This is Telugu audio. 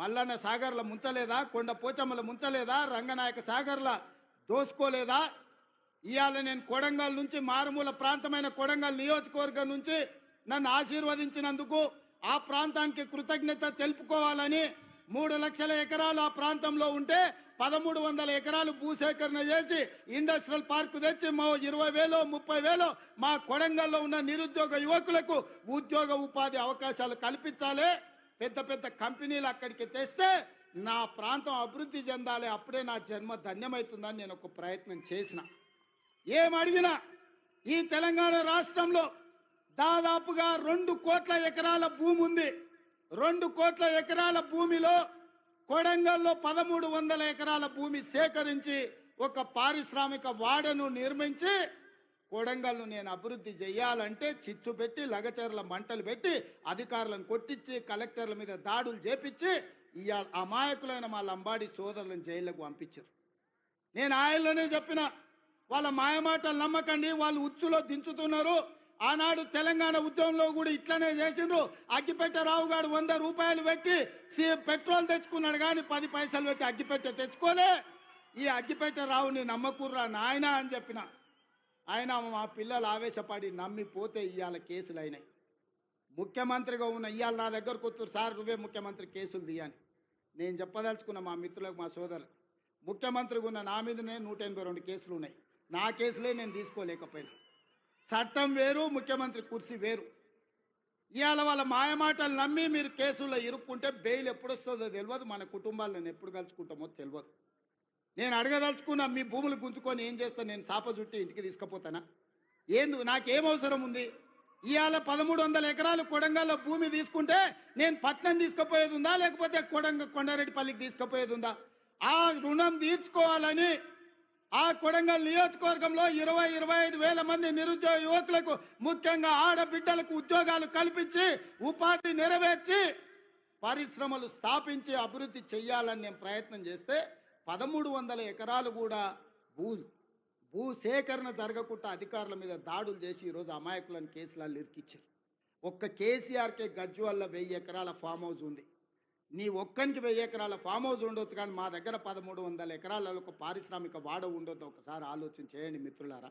మల్లన్న సాగర్ల ముంచలేదా? కొండ పోచమ్మల ముంచలేదా? రంగనాయక సాగర్ల దోసుకోలేదా? ఇవాళ నేను కొడంగల్ నుంచి మారుమూల ప్రాంతమైన కొడంగల్ నియోజకవర్గం నుంచి నన్ను ఆశీర్వదించినందుకు ఆ ప్రాంతానికి కృతజ్ఞత తెలుపుకోవాలని మూడు లక్షల ఎకరాలు ఆ ప్రాంతంలో ఉంటే పదమూడు వందల ఎకరాలు భూసేకరణ చేసి ఇండస్ట్రియల్ పార్క్ తెచ్చి మా ఇరవై వేలు ముప్పై వేలు మా కొడంగల్లో ఉన్న నిరుద్యోగ యువకులకు ఉద్యోగ ఉపాధి అవకాశాలు కల్పించాలి. పెద్ద పెద్ద కంపెనీలు అక్కడికి తెస్తే నా ప్రాంతం అభివృద్ధి చెందాలి అప్పుడే నా జన్మ ధన్యమవుతుందని నేను ఒక ప్రయత్నం చేసిన. ఏమడిగినా ఈ తెలంగాణ రాష్ట్రంలో దాదాపుగా రెండు కోట్ల ఎకరాల భూమి ఉంది. రెండు కోట్ల ఎకరాల భూమిలో కొడంగల్లో పదమూడు వందల ఎకరాల భూమి సేకరించి ఒక పారిశ్రామిక వాడను నిర్మించి కోడంగల్ను నేను అభివృద్ధి చేయాలంటే చిచ్చు పెట్టి లగచర్ల మంటలు పెట్టి అధికారులను కొట్టించి కలెక్టర్ల మీద దాడులు చేపించి ఇవాళ అమాయకులైన మా లంబాడి సోదరులను జైళ్ళకు పంపించారు. నేను ఆయనలోనే చెప్పిన వాళ్ళ మాయమాటలు నమ్మకండి వాళ్ళు ఉచ్చులో దించుతున్నారు. ఆనాడు తెలంగాణ ఉద్యమంలో కూడా ఇట్లనే చేసిండ్రు. అగ్గిపెట్టె రావు గారు వంద రూపాయలు పెట్టి సి- పెట్రోల్ తెచ్చుకున్నాడు కానీ పది పైసలు పెట్టి అగ్గిపెట్టె తెచ్చుకోలే. ఈ అగ్గిపెట్టె రావుని నమ్మకూర్రా నాయన అని చెప్పిన. ఆయన మా పిల్లలు ఆవేశపడి నమ్మిపోతే ఇవాళ కేసులు అయినాయి ముఖ్యమంత్రిగా ఉన్న ఇవాళ నా దగ్గరకు వస్తారు సార్ నువ్వే ముఖ్యమంత్రి కేసులు తీయని నేను చెప్పదలుచుకున్న మా మిత్రులకు మా సోదరులకు ముఖ్యమంత్రిగా ఉన్న నా మీదనే నూట ఎనభై రెండు కేసులు ఉన్నాయి నా కేసులే నేను తీసుకోలేకపోయినా. చట్టం వేరు ముఖ్యమంత్రి కుర్సీ వేరు. ఇవాళ వాళ్ళ మాయమాటలు నమ్మి మీరు కేసుల్లో ఇరుక్కుంటే బెయిల్ ఎప్పుడు వస్తుందో తెలియదు మన కుటుంబాలను ఎప్పుడు కలుసుకుంటామో తెలియదు నేను అడగదలుచుకున్నా మీ భూములు గుంజుకొని ఏం చేస్తా నేను సాప చుట్టి ఇంటికి తీసుకుపోతానా? ఏందు నాకేం అవసరం ఉంది? ఇవాళ పదమూడు వందల ఎకరాలు కొడంగల్లో భూమి తీసుకుంటే నేను పట్నం తీసుకుపోయేది ఉందా? లేకపోతే కొడంగ కొండారెడ్డిపల్లికి తీసుకుపోయేది ఉందా? ఆ రుణం తీర్చుకోవాలని ఆ కొడంగల్ నియోజకవర్గంలో ఇరవై ఇరవై ఐదు వేల మంది నిరుద్యోగ యువకులకు ముఖ్యంగా ఆడబిడ్డలకు ఉద్యోగాలు కల్పించి ఉపాధి నెరవేర్చి పరిశ్రమలు స్థాపించి అభివృద్ధి చేయాలని నేను ప్రయత్నం చేస్తే పదమూడు వందల ఎకరాలు కూడా భూ భూసేకరణ జరగకుండా అధికారుల మీద దాడులు చేసి ఈరోజు అమాయకులను కేసులను ఇరికిచ్చారు. ఒక్క కేసీఆర్కే గజ్జు వెయ్యి ఎకరాల ఫామ్ హౌస్ ఉంది. నీ ఒక్కనికి వెయ్యి ఎకరాల ఫామ్ హౌస్ ఉండొచ్చు కానీ మా దగ్గర పదమూడు వందల ఎకరాలలో ఒక పారిశ్రామిక వాడ ఉండొద్దు. ఒకసారి ఆలోచన చేయండి మిత్రులారా.